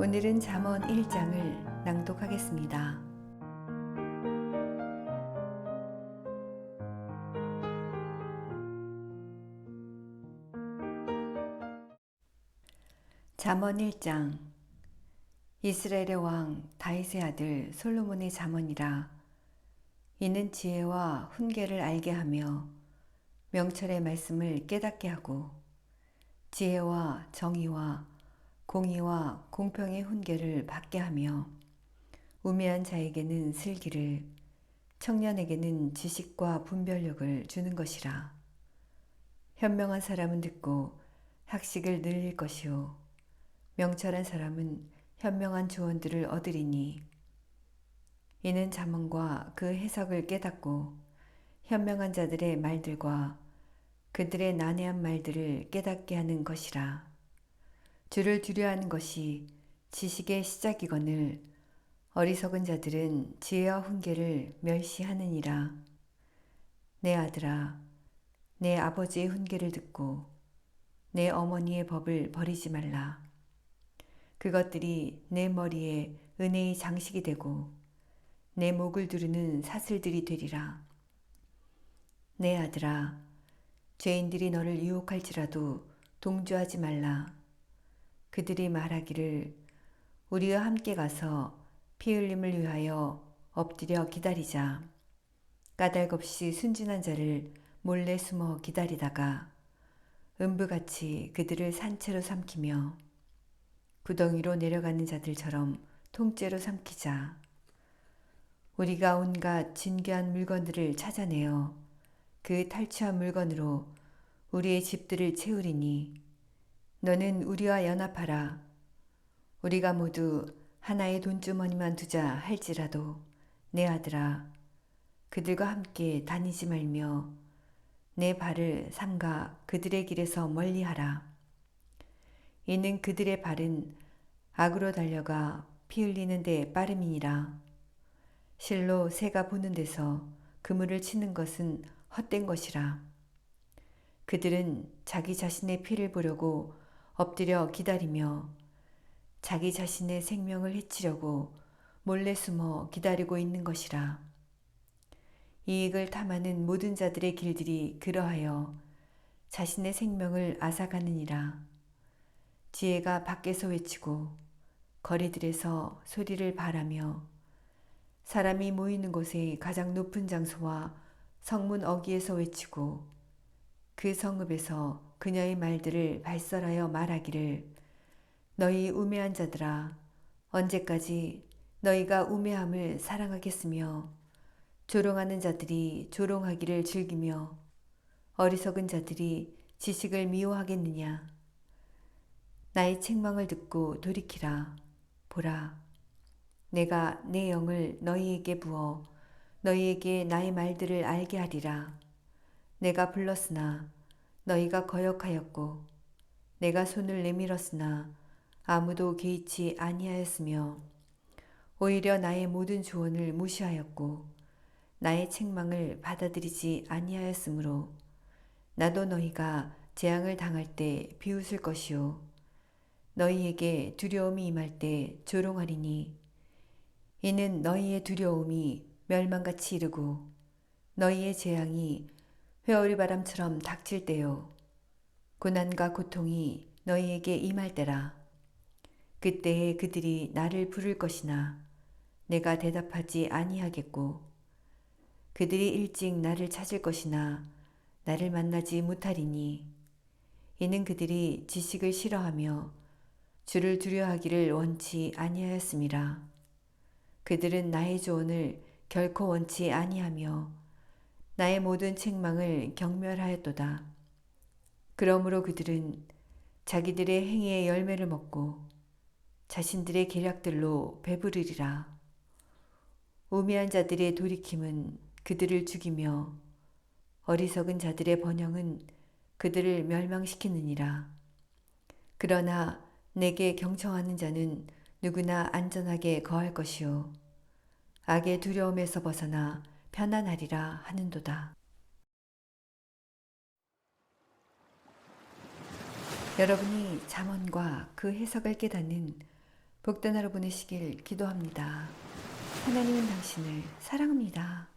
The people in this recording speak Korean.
오늘은 잠언 1장을 낭독하겠습니다. 잠언 1장 이스라엘의 왕 다윗의 아들 솔로몬의 잠언이라 이는 지혜와 훈계를 알게 하며 명철의 말씀을 깨닫게 하고 지혜와 정의와 공의와 공평의 훈계를 받게 하며 우매한 자에게는 슬기를 청년에게는 지식과 분별력을 주는 것이라. 현명한 사람은 듣고 학식을 늘릴 것이요. 명철한 사람은 현명한 조언들을 얻으리니. 이는 잠언과 그 해석을 깨닫고 현명한 자들의 말들과 그들의 난해한 말들을 깨닫게 하는 것이라. 주를 두려하는 것이 지식의 시작이거늘 어리석은 자들은 지혜와 훈계를 멸시하느니라. 내 아들아 내 아버지의 훈계를 듣고 내 어머니의 법을 버리지 말라. 그것들이 내 머리에 은혜의 장식이 되고 내 목을 두르는 사슬들이 되리라. 내 아들아, 죄인들이 너를 유혹할지라도 동조하지 말라. 그들이 말하기를 우리와 함께 가서 피 흘림을 위하여 엎드려 기다리자. 까닭없이 순진한 자를 몰래 숨어 기다리다가 음부같이 그들을 산채로 삼키며 구덩이로 내려가는 자들처럼 통째로 삼키자. 우리가 온갖 진귀한 물건들을 찾아내어 그 탈취한 물건으로 우리의 집들을 채우리니 너는 우리와 연합하라. 우리가 모두 하나의 돈주머니만 두자 할지라도 내 아들아 그들과 함께 다니지 말며 내 발을 삼가 그들의 길에서 멀리하라. 이는 그들의 발은 악으로 달려가 피 흘리는 데 빠름이니라. 실로 새가 보는 데서 그물을 치는 것은 헛된 것이라. 그들은 자기 자신의 피를 보려고 엎드려 기다리며 자기 자신의 생명을 해치려고 몰래 숨어 기다리고 있는 것이라. 이익을 탐하는 모든 자들의 길들이 그러하여 자신의 생명을 앗아가느니라. 지혜가 밖에서 외치고 거리들에서 소리를 바라며 사람이 모이는 곳의 가장 높은 장소와 성문 어귀에서 외치고 그 성읍에서 그녀의 말들을 발설하여 말하기를 너희 우매한 자들아 언제까지 너희가 우매함을 사랑하겠으며 조롱하는 자들이 조롱하기를 즐기며 어리석은 자들이 지식을 미워하겠느냐 나의 책망을 듣고 돌이키라. 보라. 내가 내 영을 너희에게 부어 너희에게 나의 말들을 알게 하리라. 내가 불렀으나 너희가 거역하였고 내가 손을 내밀었으나 아무도 개의치 아니하였으며 오히려 나의 모든 조언을 무시하였고 나의 책망을 받아들이지 아니하였으므로 나도 너희가 재앙을 당할 때 비웃을 것이요 너희에게 두려움이 임할 때 조롱하리니 이는 너희의 두려움이 멸망같이 이르고 너희의 재앙이 회오리 바람처럼 닥칠 때요 고난과 고통이 너희에게 임할 때라 그때에 그들이 나를 부를 것이나 내가 대답하지 아니하겠고 그들이 일찍 나를 찾을 것이나 나를 만나지 못하리니 이는 그들이 지식을 싫어하며 주를 두려하기를 원치 아니하였습니다. 그들은 나의 조언을 결코 원치 아니하며 나의 모든 책망을 경멸하였도다. 그러므로 그들은 자기들의 행위의 열매를 먹고 자신들의 계략들로 배부르리라. 우매한 자들의 돌이킴은 그들을 죽이며 어리석은 자들의 번영은 그들을 멸망시키느니라. 그러나 내게 경청하는 자는 누구나 안전하게 거할 것이요. 악의 두려움에서 벗어나 편안하리라 하는도다. 여러분이 잠언과 그 해석을 깨닫는 복된 하루 보내시길 기도합니다. 하나님은 당신을 사랑합니다.